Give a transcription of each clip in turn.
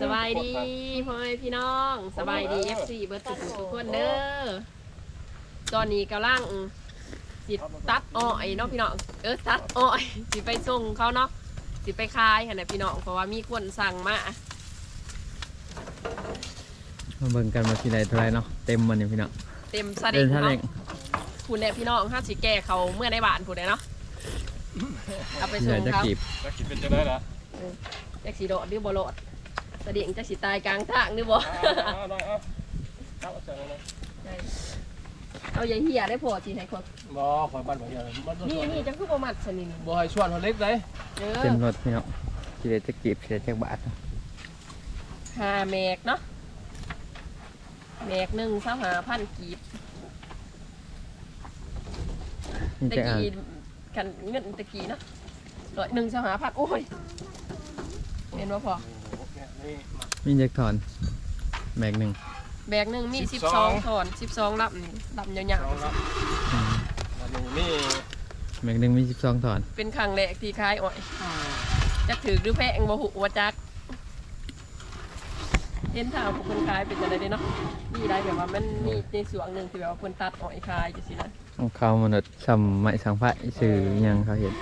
สบายดีพ่อแม่พี่น้องสบายดี FC เบิร์ดทุกทุกคนเด้อตอนนี้กำลังสิตัดอ้อยเนาะพี่น้องเออตัดอ้อยสิไปส่งเขาเนาะสิไปขายหั่นน่ะพี่น้องเพราะว่ามีคนสั่งมามาเบิ่งกันมาทีไรเท่าไรเนาะเต็มมันนี่พี่น้องเต็มสเดิงเนาะคุณแน่พี่น้องห้าสิแก่เขาเมื่อในบ้านผู้ใดเนาะเอาไปส่นื่อยงจะเขากีบจะคิดเป็นจะได้ละจักสีโดดหรือบ่โลด สดิงจักสิตายกลางทางหรือบ่เอาหน่เอาเอาเสร็จแล้วนะเอาอย่าเหียได้พอสิให้คนบ่ขอบ้านบ่เฮียมันบ่นี่นี่จะคือบ่มัดสนินบ่ให้ชวนเขาเล็กเออเต็มรถพี่น้องทีไรจะกีบทีไรจะบาทหาแมกเนาะแมกหนึ่งเส้าหาพันกีบตะกี้กันเงินตะกี้เนาะร้อยหนึ่งเส้าหาพันโอ้ยเห็นว่าพอ มีเจ็กถอน แบกหนึ่งแบกหนึ่งมีสิบสองถอนสิบสองรับนี่รับยาวเอาละอันนี้นี่แบกหนึ่งมีสิบสองถอนๆเป็นครั้งแรกที่คายอ้อยจักถือหรือแพงบ่หูว่าจักเห็นทางผู้คนขายเป็นจังไดเด้เนาะมีได้แบบว่ามันมีในส่วนหนึ่งที่แบบว่าคนตัดอ้อยขายจังซี่นะของเขามนุษย์ซ้ำไม่สังพระสื่อหยังเขาเห็น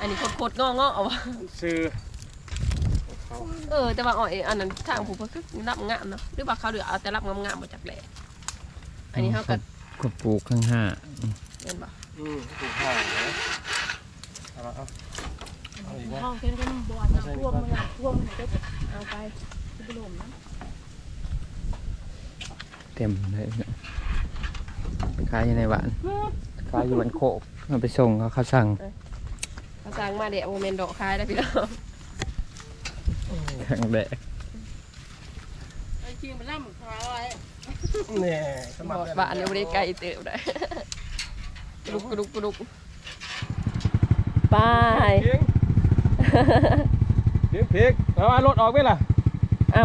อันนี้โคตรๆงอๆเอาวะซื้อ เออแต่ว่าอ้อยอันนั้นทางผู้เพิ่นคือรับงามเนาะหรือว่าเขาเดือเอาแต่รับงามๆมาจากแหล่อันนี้เขาก็ก็ปลูกข้างห้าเห็นบ่อืมถูกห้องนะเอาละเอาเอาอีกไหมห้องเพิ่นก็บ่ว่าน้ำท่วมมันน้ำท่วมมันก็เอาไปสิบ่ลมนะเต็มเลยพี่น้องไปขายอยู่ในบ้านขายอยู่บ้านโคกเอาไปส่งเขาเขาสั่งเขาสร้างมาเดี๋ยวโมเมนต์ดอกคายได้พี่น้อง ครั้งแรกไอ้ชื่อมันล่ำขาไว้นี่สบมัคอรดบ้านเนี่ยบ่ได้ไกลเติบได้กรุกกรุกกรุกไป เพียงเพียงเพียงเอารถออกไปล่ะ เอ้า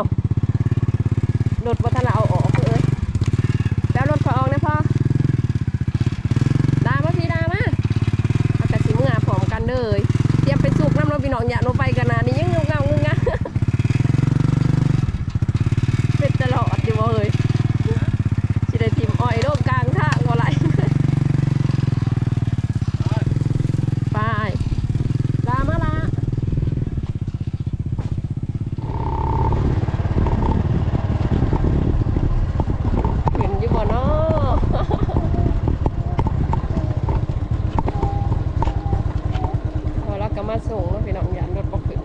รถบ่ทันละเอาออกเอ้ยแล้วรถพอออกนะพ่อดามาพี่ดามาเอากระสิเมื่อพร้อมกันเด้อเตรียมไปสุกน้ำรถพี่น้องอย่าลงไปกันนะนี่ยังเงาๆงึงงะ เป็นตลอดอยู่บ่เอ้ยสิได้ทิมอ้อยโลกกลางทางบ่ไหล ไปลามาละเห็นอยู่บ่เนาะ พอเราก็มาส่งแล้วพี่น้องยานรถบ่ขึ้น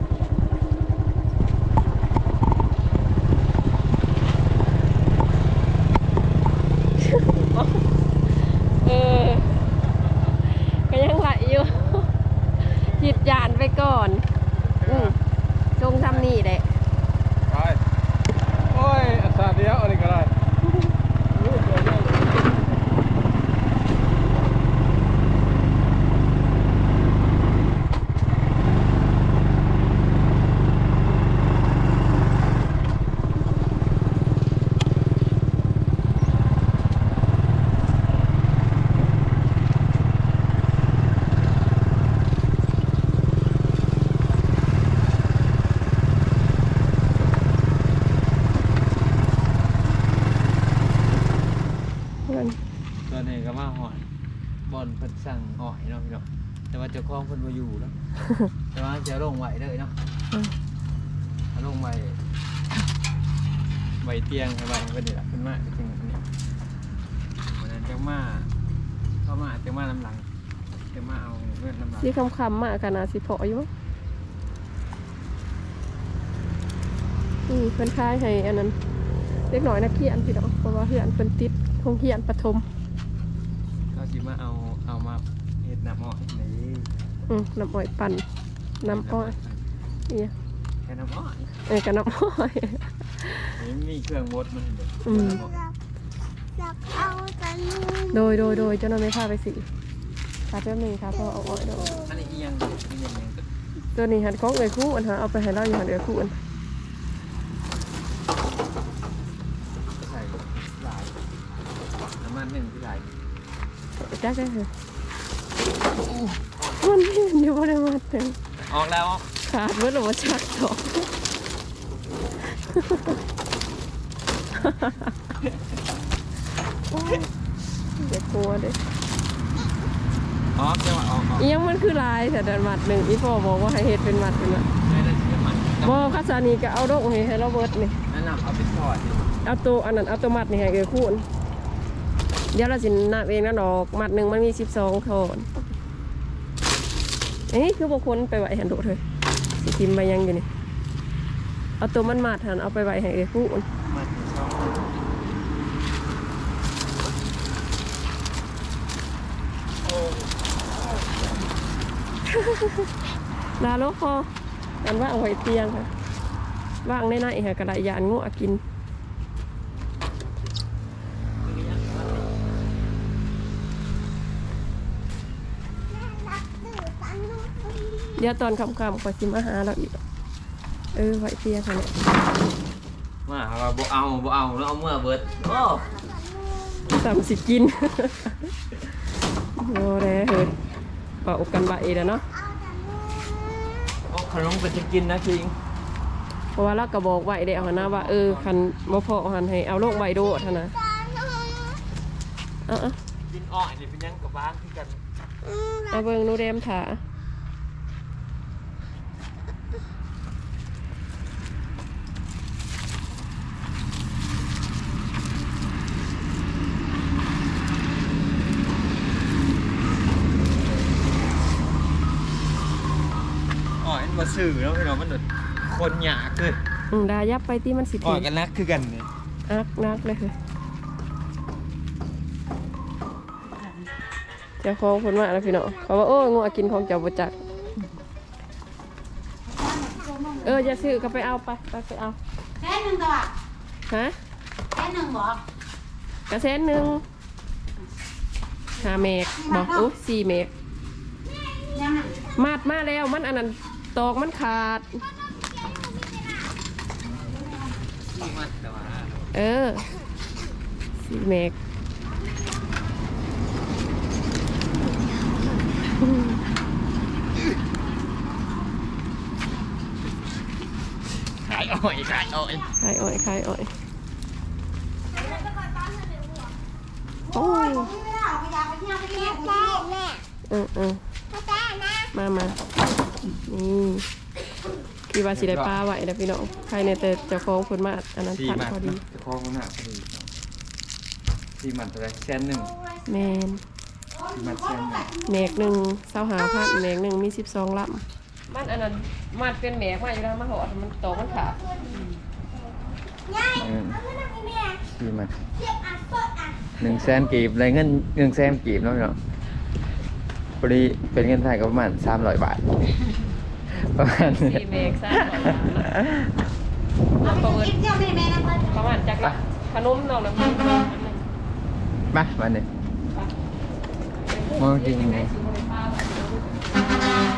เออ ก็ยังไหวอยู่ หยิ ดยานไปก่อน อืมจงทำนี่แหละ ไป โอ้ยอัตราเดียวอะไรก็ได้ ตอ นนี้ก็มาหอยบอลเพิ่นสั่งหอยเนาะพี่น้องแต่ว่าเจ้าของเพิ่นบ่อยู่แล้วแต่ว่าจะลงไหวเลยเนาะอืมเอาลงไหวไหวเตียงให้ไหวเพิ่นนี่ล่ะเพิ่นมาถึงอันนี้วันนั้นจังมาเข้ามาจังมาน้ำหลังจังมาเอาเงินน้ำหลังนี่คำคำๆมากกันนะสิพออยู่มั้งอืมเพิ่นคายให้อันนั้นเล็กน้อยนักเขียนพี่น้องเพราะว่าเขียนเพิ่นติดโรงเรียนประถม เขาสิมาเอาเอามาเฮ็ดน้ำอ้อยนี่อืมน้ำอ้อยปั่นน้ำอ้อยเนี่ยแค่น้ำอ้อยเออกับน้ำอ้อยนี่มีเครื่องบดมันเด้อืมโดยโดยโดยเจ้าหน้าไม่พาไปสิค่ะแป๊บหนึงค่ะพอเอาอ้อยดอกอันนี้อีหยังอีหยังหยังก็ตัวนี้หันของเอ้ยคู่อันหาเอาไปให้เราอยู่หันเอ้ยคู่อันใส่หลายน้ำมันหนึ่งที่หลาย จักได้เหรอมันเห็นอยู่บ่ได้มาเต็มออกแล้วขาดเมื่อหรือว่าชักสองอเด็กกลัวเด้อ๋อจังหวะออกออกอียังมันคือลายแต่เดินมัดหนึ่งอีพ่อบอกว่าให้เฮ็ดเป็นมัดเป็นมัดไม่ได้เชื่อมันบ่คาสานีก็เอาดอกให้ให้เราเบิดนี่แนะนำเอาไปทอดดิเอาตัวอันนั้นเอาตัวมัดนี่ให้เอ้ยคูณ เดี๋ยวเราสินับเองนะดอก มัดหนึ่งมันมี12โทนเอ้ยคือบ่คนไปไหว้หันโดดเถอะสิทิมไปยังอยู่นี่ เอาตัวมันมัดหันเอาไปไหว้ให้เอ้ยคูณมันลาโลกพอกันว่างไว้เตียงค่ะว่างในในค่ะกระดาษยานงูอกิน เดี๋ยวตอนค่ำๆก็สิมาหาเราอีก เออไว้เตียงค่ะเนี่ยมาว่าบ่เอาบ่เอาแล้วเอาเมื่อเบิดโอ้สามสิกินโอ้แร่เฮ้ยเป่ากันใบแล้วเนาะโอ้ขนมเป็นจะกินนะคิงเพราะว่าเราก็บอกไว้เดี๋ยวนะว่าเออคันบ่พอหันให้เอาโรคใบโดดเท่านะเอาเอากินอ้อยนี่เป็นยังกับบ้านคือกันเอาเบิ่งหนูเดมถา บ่ซื่อแล้วพี่น้องมันแบบคนหยาคืออืมดายับไปที่มันสิอ้ถึอยงกันนักคือกันนี่นักนักเลยคือเจ้าของคนมาแล้วพี่น้องเขาว่าโอ้ยงูกินของเจ้าบ่จัก เออจะซื้อก็ไปเอาไปไปไปเอา แค่หนึ่งตัวฮะแค่หนึ่งบอกกระเซ็นหนึ่งห้าเมกบอกโอ้สี่เมกยังน่ะมาดมาแล้วมันอันนั้น ตอกมันขาดที่มันแต่ว่าเออสี่เมกขายอ้อยขายอ้อยขายอ้อยขายอ้อยโอ้ยไม่ได้เอาไปยาไปเที่ยวไปเที่ยวไปเที่ยวแม่เออเออมามา นี่คือว่าสิได้ปลาไหวนะพี่น้องใครในแต่เจ้าของคนมาอันนั้นสี่ทันมันพอดีจะคอคนหน้าพอดีสี่มันอะไรแสนหนึ่งแมนสี่มันแสนหนึ่งแมกหนึ่งเสาหาพันแมกหนึ่งมีสิบสองลำมันอันนั้นมันเป็นแมกมาอยู่แล้วมันหอดมันตอกมันขาดเออสี่มันหนึ่งแสนกีบอะไรเงินหนึ่งแสนกีบเนาะพี่น้อง พอดีเป็นเงินไทยก็ประมาณสามร้อยบาท ประมาณนี้สี่เมกซะประเมินกินเที่ยวไม่ได้แม่นะเพื่อนประมาณจากละขนมน้องน้ำมันมามาเนี่ยมองจริงไง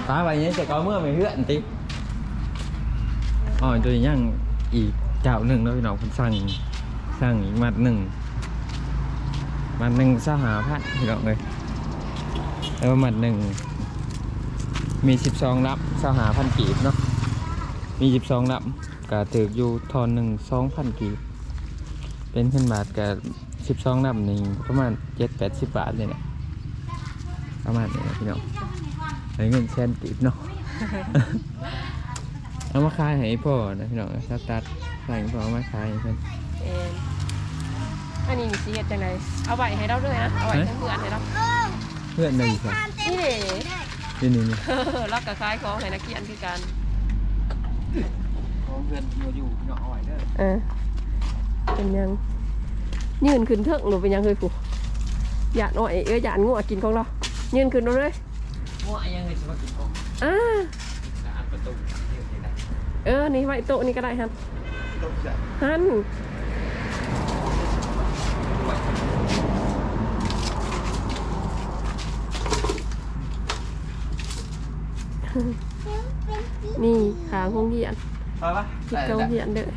ฟ้าไปนี้จะก็เมื่อไม่เฮือนติอ๋อตัวยังอีกเจ้าหนึ่งแล้วพี่น้องคุณสั่งสั่งอีกมัดหนึ่งมัดหนึ่งสหาพันพี่น้องเลย แล้วมัดหนึ่ง มีสิบสองรับสหาพันกีบเนาะ มีสิบสองรับก็ถืออยู่ทอนหนึ่งสองพันกีบ เป็นขึ้นบาทกับสิบสองนับหนึ่งประมาณเจ็ดแปดสิบบาทเลยเนี่ยประมาณนี้นะพี่น้องไอ้เงินแสนกีบเนาะ เอามาขายให้พ่อนะพี่น้องสตาร์ทใส่พ่อเอามาขายให้เพิ่นเอ็นอันนี้มีสีเห็ดจังไงเอาไว้ให้เราด้วยนะ เอาไว้ทั้งเพื่อนให้เรา เพื่อนหนึ่งค่ะนี่เด้นี่นี่นี่เออเราก็ขายของให้นักเรียนคือกันของเพื่อนอยู่อยู่พี่น้องเอาไว้เด้อเออเป็นยัง ยืนขึ้นเถิงหนูเป็นยังเคยกูหยาดอ้อยเอ้ยหยาดงูกินของเรายืนขึ้นเราเลยว่ายังไงจะมากินของอ่าแล้วอันประตูที่อยู่ที่ไหนเออ นี่ไว้โต๊ะนี่ก็ได้ฮันตกใจฮัน นี่ขางห้องเรียนไปปะคิดกระโรงเรียนเด้อ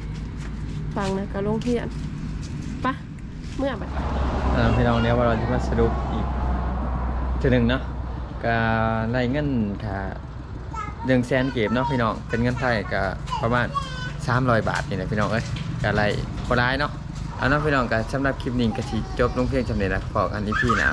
ฟังนะกระโรงเรียนปะเมื่อไปเออพี่น้องเดี๋ยวว่าเราจะมาสรุปอีกทีหนึ่งเนาะก็ได้เงินค่ะหนึ่งแสนเก็บเนาะพี่น้องเป็นเงินไทยก็ประมาณ300บาทนี่นะพี่น้องเอ้ยก็ไรบ่ร้ายเนาะเอาเนาะพี่น้องก็สำหรับคลิปนี้ก็สิจบลงเพียงจำนี้นะพอกันอีพีหน้า